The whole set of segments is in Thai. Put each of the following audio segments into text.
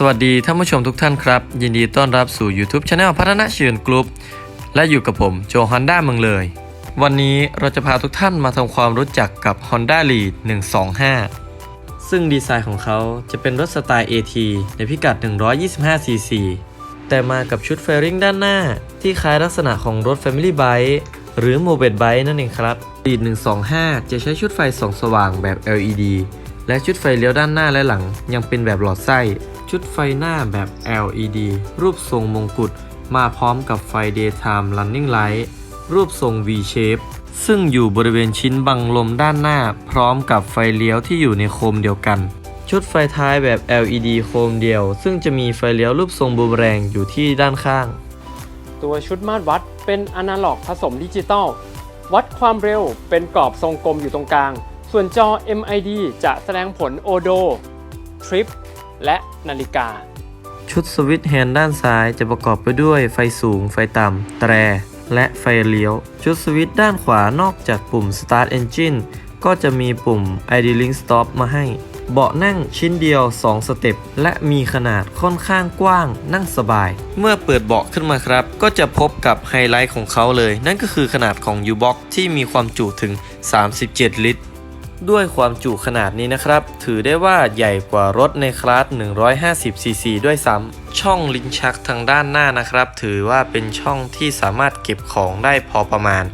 สวัสดีท่านผู้ชมทุกท่านครับ ยินดีต้อนรับสู่ YouTube Channel พัฒนาเชิญกรุ๊ปและอยู่กับผมโจฮอนด้าเมืองเลย วันนี้เราจะพาทุกท่านมาทำความรู้จักกับ Honda Lead 125 ซึ่งดีไซน์ของเขาจะเป็นรถสไตล์ AT ในพิกัด 125cc แต่มากับชุดเฟร i ิงด้านหน้า ที่คล้ายลักษณะของรถ Family Bike หรือ m o b e t Bike นั่นเองครับ Lead 125 จะใช้ชุดไฟส่องสว่างแบบ LED และชุดไฟเลี้ยวด้านหน้าและหลังยังเป็นแบบหลอดไส้ ชุดไฟหน้าแบบ LED รูปทรงมงกุฎมาพร้อมกับไฟ Daytime Running Light รูปทรง V shape ซึ่งอยู่บริเวณชิ้นบังลมด้านหน้า พร้อมกับไฟเลี้ยวที่อยู่ในโคมเดียวกัน ชุดไฟท้ายแบบ LED โคมเดียว ซึ่งจะมีไฟเลี้ยวรูปทรงบูมแรงอยู่ที่ด้านข้าง ตัวชุดมาตรวัดเป็นอนาล็อกผสมดิจิตอลวัดความเร็วเป็นกรอบทรงกลมอยู่ตรงกลาง ส่วนจอ MID จะแสดงผลโอโดทริป และนาฬิกา ชุดสวิตช์แฮนด์ด้านซ้ายจะประกอบไปด้วยไฟสูง ไฟต่ำ แตร และไฟเลี้ยว ชุดสวิตช์ด้านขวานอกจากปุ่ม Start Engine ก็จะมีปุ่ม Idling Stop มาให้ เบาะนั่งชิ้นเดียว 2 สเต็ป และมีขนาดค่อนข้างกว้าง นั่งสบาย เมื่อเปิดเบาะขึ้นมาครับ ก็จะพบกับไฮไลท์ของเขาเลย นั่นก็คือขนาดของ U-Box ที่มีความจุถึง 37 ลิตร ด้วยความจุขนาดนี้นะครับ ถือได้ว่าใหญ่กว่ารถในคลาส 150cc ด้วยซ้ำ ช่องลิ้นชักทางด้านหน้านะครับ ถือว่าเป็นช่องที่สามารถเก็บของได้พอประมาณ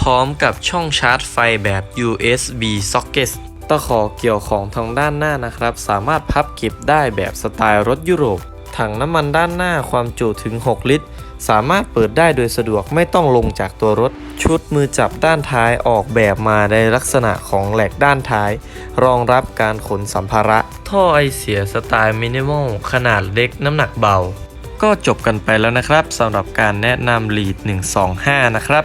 พร้อมกับช่องชาร์จไฟแบบ USB socket ตะขอเกี่ยวของทางด้านหน้านะครับ สามารถพับเก็บได้แบบสไตล์รถยุโรป ถังน้ำมันด้านหน้าความจุถึง 6 ลิตร สามารถเปิดได้โดยสะดวกไม่ต้องลงจากตัวรถ ชุดมือจับด้านท้ายออกแบบมาในลักษณะของแหลกด้านท้าย รองรับการขนสัมภาระ ท่อไอเสียสไตล์มินิมอลขนาดเล็กน้ำหนักเบา ก็จบกันไปแล้วนะครับสำหรับการแนะนำ Lead 125 นะครับ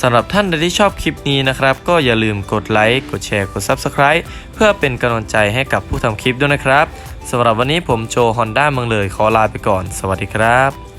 สำหรับท่านใดที่ชอบคลิปนี้นะครับ ก็อย่าลืมกดไลค์กดแชร์กด Subscribe เพื่อเป็นกำลังใจให้กับผู้ทำคลิปด้วยนะครับสำหรับวันนี้ผมโจฮอนด้าเมืองเลยขอลาไปก่อน สวัสดีครับ